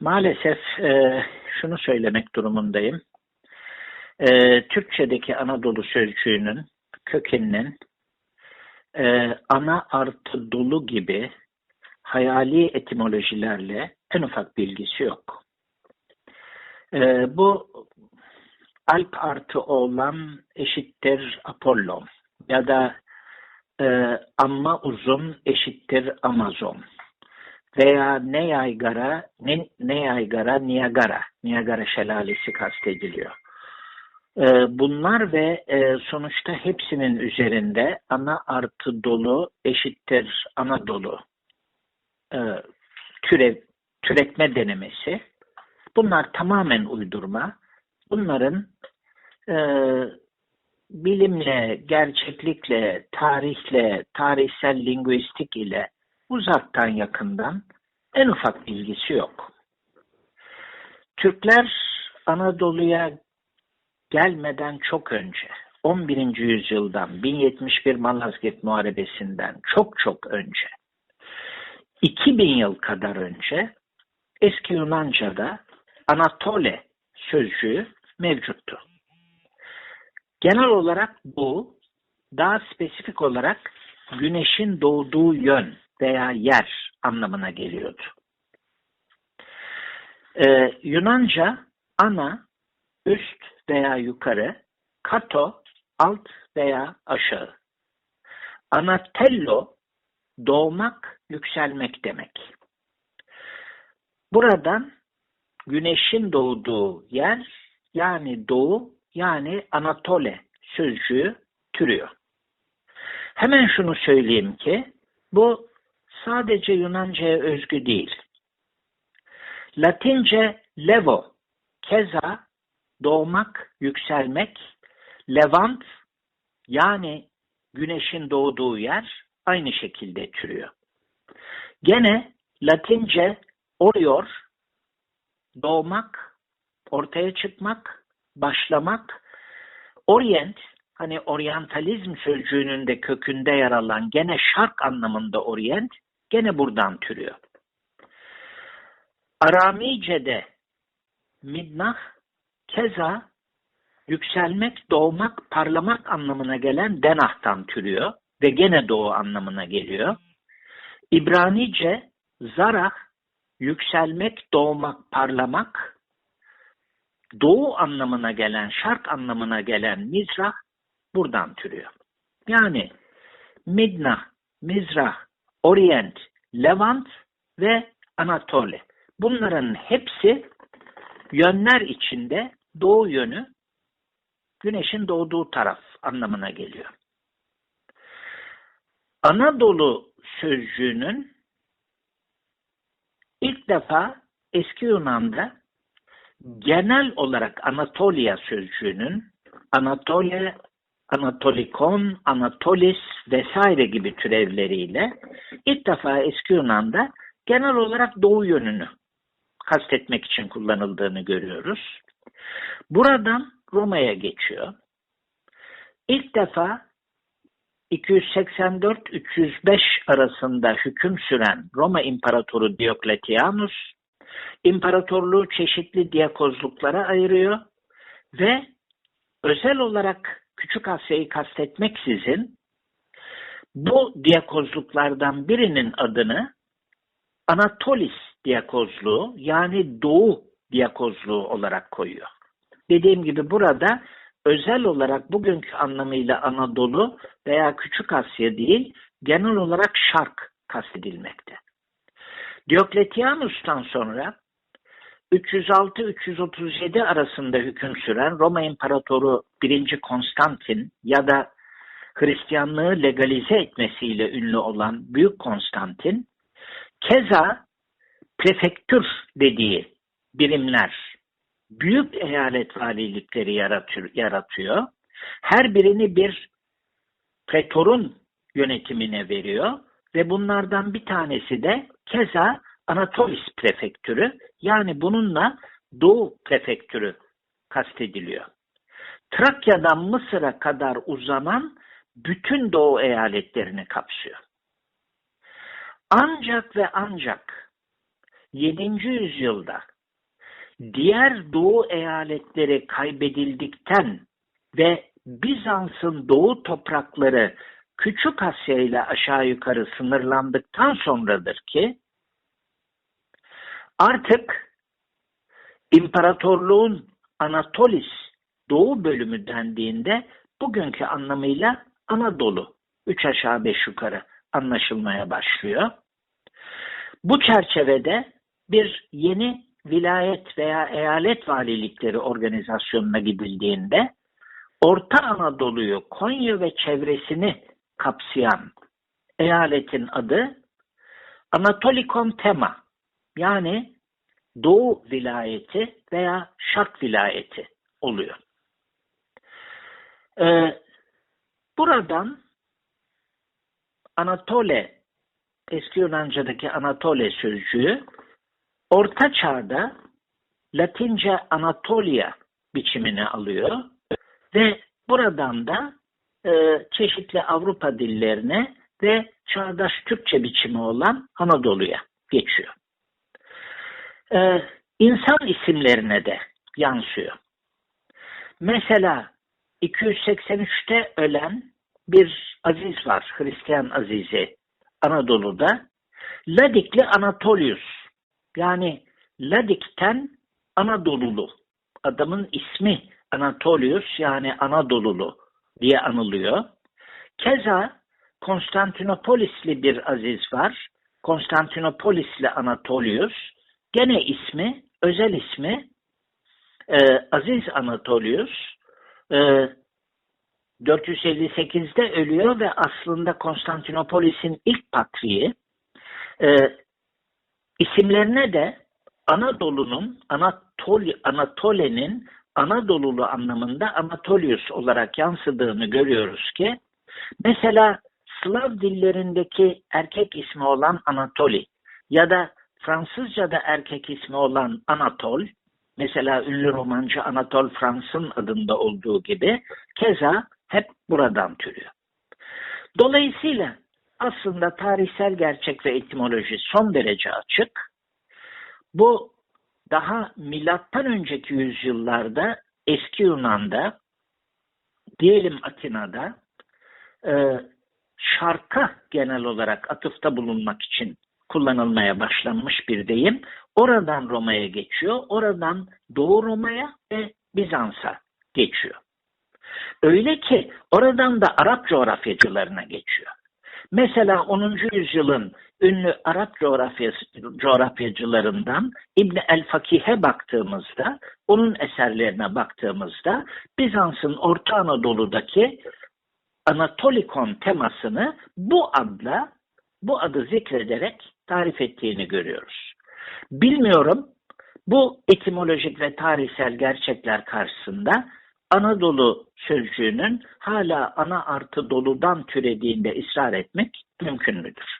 Maalesef e, şunu söylemek durumundayım. E, Türkçedeki Anadolu sözcüğünün kökeninin e, ana artı dolu gibi hayali etimolojilerle en ufak bilgisi yok. E, bu Alp artı oğlan eşittir Apollon ya da e, amma uzun eşittir Amazon veya ne yaygara ne, ne yaygara Niagara Niagara şelalesi kastediliyor. E, bunlar ve e, sonuçta hepsinin üzerinde ana artı dolu eşittir Anadolu e, türev, türetme denemesi. Bunlar tamamen uydurma. Bunların e, bilimle, gerçeklikle, tarihle, tarihsel lingüistik ile uzaktan yakından en ufak bilgisi yok. Türkler Anadolu'ya gelmeden çok önce 11. yüzyıldan 1071 Malazgirt Muharebesi'nden çok çok önce 2000 yıl kadar önce eski Yunanca'da Anatole sözcüğü mevcuttu. Genel olarak bu daha spesifik olarak güneşin doğduğu yön veya yer anlamına geliyordu. Ee, Yunanca ana, üst veya yukarı, kato, alt veya aşağı. Anatello, doğmak, yükselmek demek. Buradan güneşin doğduğu yer yani doğu yani Anatole sözcüğü türüyor. Hemen şunu söyleyeyim ki bu sadece Yunanca'ya özgü değil. Latince levo, keza doğmak, yükselmek, levant yani güneşin doğduğu yer aynı şekilde türüyor. Gene Latince orior, doğmak, ortaya çıkmak, başlamak, orient, hani oryantalizm sözcüğünün de kökünde yer alan gene şark anlamında orient, gene buradan türüyor. Aramice'de midnah, keza yükselmek, doğmak, parlamak anlamına gelen denahtan türüyor ve gene doğu anlamına geliyor. İbranice zarah, yükselmek, doğmak, parlamak, doğu anlamına gelen, şark anlamına gelen mizrah buradan türüyor. Yani Midna, Mizrah, Orient, Levant ve Anatole. Bunların hepsi yönler içinde doğu yönü güneşin doğduğu taraf anlamına geliyor. Anadolu sözcüğünün ilk defa eski Yunan'da genel olarak Anatolia sözcüğünün Anatolia, Anatolikon, Anatolis vesaire gibi türevleriyle ilk defa eski Yunan'da genel olarak doğu yönünü kastetmek için kullanıldığını görüyoruz. Buradan Roma'ya geçiyor. İlk defa 284-305 arasında hüküm süren Roma İmparatoru Diokletianus imparatorluğu çeşitli diyakozluklara ayırıyor ve özel olarak Küçük Asya'yı kastetmeksizin bu diyakozluklardan birinin adını Anatolis diyakozluğu yani Doğu diyakozluğu olarak koyuyor. Dediğim gibi burada özel olarak bugünkü anlamıyla Anadolu veya Küçük Asya değil, genel olarak Şark kastedilmekte. Diokletianus'tan sonra 306-337 arasında hüküm süren Roma İmparatoru 1. Konstantin ya da Hristiyanlığı legalize etmesiyle ünlü olan Büyük Konstantin, keza prefektür dediği birimler, büyük eyalet valilikleri yaratıyor, yaratıyor. Her birini bir pretorun yönetimine veriyor ve bunlardan bir tanesi de keza Anatolis prefektürü yani bununla Doğu prefektürü kastediliyor. Trakya'dan Mısır'a kadar uzanan bütün Doğu eyaletlerini kapsıyor. Ancak ve ancak 7. yüzyılda diğer doğu eyaletleri kaybedildikten ve Bizans'ın doğu toprakları Küçük Asya ile aşağı yukarı sınırlandıktan sonradır ki artık imparatorluğun Anatolis doğu bölümü dendiğinde bugünkü anlamıyla Anadolu üç aşağı beş yukarı anlaşılmaya başlıyor. Bu çerçevede bir yeni vilayet veya eyalet valilikleri organizasyonuna gidildiğinde Orta Anadolu'yu, Konya ve çevresini kapsayan eyaletin adı Anatolikon Tema yani Doğu vilayeti veya Şark vilayeti oluyor. Ee, buradan Anatole, eski Yunanca'daki Anatole sözcüğü Orta Çağ'da Latince Anatolia biçimini alıyor ve buradan da e, çeşitli Avrupa dillerine ve çağdaş Türkçe biçimi olan Anadolu'ya geçiyor. E, insan isimlerine de yansıyor. Mesela 283'te ölen bir aziz var, Hristiyan azizi Anadolu'da. Ladikli Anatolius yani Ladik'ten Anadolulu adamın ismi Anatolius yani Anadolulu diye anılıyor. Keza Konstantinopolisli bir aziz var. Konstantinopolisli Anatolius. Gene ismi, özel ismi e, Aziz Anatolius. E, 458'de ölüyor ve aslında Konstantinopolis'in ilk patriği. E, isimlerine de Anadolu'nun, Anatol Anatole'nin Anadolulu anlamında Anatolius olarak yansıdığını görüyoruz ki mesela Slav dillerindeki erkek ismi olan Anatoli ya da Fransızca'da erkek ismi olan Anatol mesela ünlü romancı Anatol Frans'ın adında olduğu gibi keza hep buradan türüyor. Dolayısıyla aslında tarihsel gerçek ve etimoloji son derece açık. Bu daha milattan önceki yüzyıllarda eski Yunan'da diyelim Atina'da e, şarka genel olarak atıfta bulunmak için kullanılmaya başlanmış bir deyim. Oradan Roma'ya geçiyor, oradan Doğu Roma'ya ve Bizans'a geçiyor. Öyle ki oradan da Arap coğrafyacılarına geçiyor. Mesela 10. yüzyılın ünlü Arap coğrafyacılarından İbn el-Fakih'e baktığımızda, onun eserlerine baktığımızda Bizans'ın Orta Anadolu'daki Anatolikon temasını bu adla, bu adı zikrederek tarif ettiğini görüyoruz. Bilmiyorum bu etimolojik ve tarihsel gerçekler karşısında Anadolu sözcüğünün hala ana artı doludan türediğinde ısrar etmek mümkün müdür?